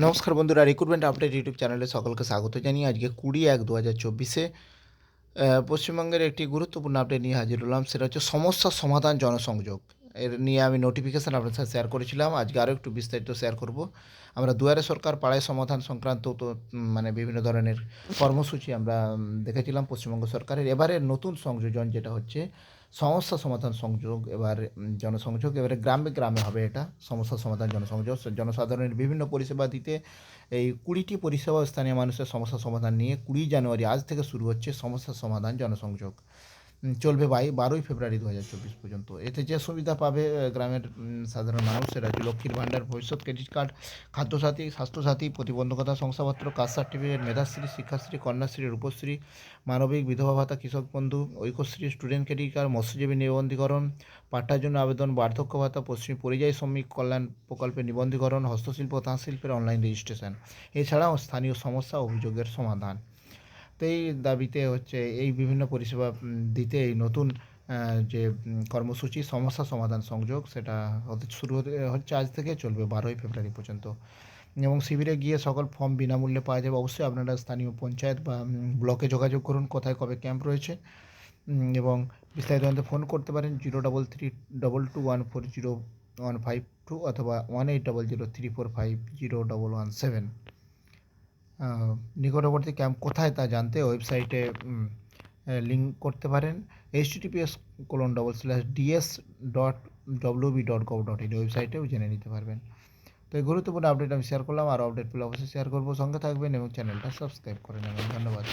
নমস্কার বন্ধুরা recruitment update YouTube চ্যানেলে সকলকে স্বাগত জানিয়ে আজকে কুড়ি এক দু হাজার চব্বিশে পশ্চিমবঙ্গের একটি গুরুত্বপূর্ণ আপডেট নিয়ে হাজির হলাম, সেটা হচ্ছে সমস্যা সমাধান জনসংযোগ। এর নিয়ে আমি নোটিফিকেশান আপনার সাথে শেয়ার করেছিলাম। আজকে আরও একটু বিস্তারিত শেয়ার করব। আমরা দুয়ারে সরকার, পাড়ায় সমাধান সংক্রান্ত তো মানে বিভিন্ন ধরনের কর্মসূচি আমরা দেখেছিলাম পশ্চিমবঙ্গ সরকারের। এবারে নতুন সংযোজন যেটা হচ্ছে, সমস্যা সমাধান সংযোগ, এবার জনসংযোগ, এবারে গ্রামে গ্রামে হবে এটা, সমস্যা সমাধান জনসংযোগ। জনসাধারণের বিভিন্ন পরিষেবা দিতে, এই কুড়িটি পরিষেবা স্থানীয় মানুষের সমস্যা সমাধান নিয়ে কুড়ি জানুয়ারি আজ থেকে শুরু হচ্ছে সমস্যা সমাধান জনসংযোগ। চলবে বাই বারোই ফেব্রুয়ারি দু হাজার চব্বিশ পর্যন্ত। এতে যে সুবিধা পাবে গ্রামের সাধারণ মানুষ, সেটা হচ্ছে লক্ষ্মীর ভাণ্ডার, ভবিষ্যৎ ক্রেডিট কার্ড খাদ্যসাথী, স্বাস্থ্যসাথী, প্রতিবন্ধকতা শংসাপত্র কাস্ট সার্টিফিকেট মেধাশ্রী, শিক্ষাশ্রী, কন্যাশ্রী, রূপশ্রী, মানবিক, বিধবা ভাতা, কৃষক বন্ধু, ঐক্যশ্রী স্টুডেন্ট ক্রেডিট কার্ড মৎস্যজীবী নিবন্ধীকরণ পাট্টার জন্য আবেদন, বার্ধক্য ভাতা, পশ্চিম পরিযায়ী শ্রমিক কল্যাণ প্রকল্পে নিবন্ধীকরণ, হস্তশিল্প তাঁত শিল্পের অনলাইন রেজিস্ট্রেশন এছাড়াও স্থানীয় সমস্যা অভিযোগের সমাধান। এই দাবিতে হচ্ছে এই বিভিন্ন পরিষেবা দিতে এই নতুন যে কর্মসূচি সমস্যা সমাধান সংযোগ সেটা হতে শুরু হতে, হচ্ছে আজ থেকে চলবে বারোই ফেব্রুয়ারি পর্যন্ত। এবং শিবিরে গিয়ে সকল ফর্ম বিনামূল্যে পাওয়া যাবে। অবশ্যই আপনারা স্থানীয় পঞ্চায়েত বা ব্লকে যোগাযোগ করুন, কোথায় কবে ক্যাম্প রয়েছে। এবং বিস্তারিত জানতে ফোন করতে পারেন zero double three double two one four zero one five two অথবা one eight double zero three four five zero double one seven. নিকটবর্তী ক্যাম্প কোথায় তা জানতে ওয়েবসাইটে লিঙ্ক করতে পারেন। H TPS colon double slash DS dot WB dot gov dot in ওয়েবসাইটেও জেনে নিতে পারবেন। তো এই গুরুত্বপূর্ণ আপডেট আমি শেয়ার করলাম আর আপডেট পেলে অবশ্যই শেয়ার করব। সঙ্গে থাকবেন এবং চ্যানেলটা সাবস্ক্রাইব করে নেবেন। ধন্যবাদ।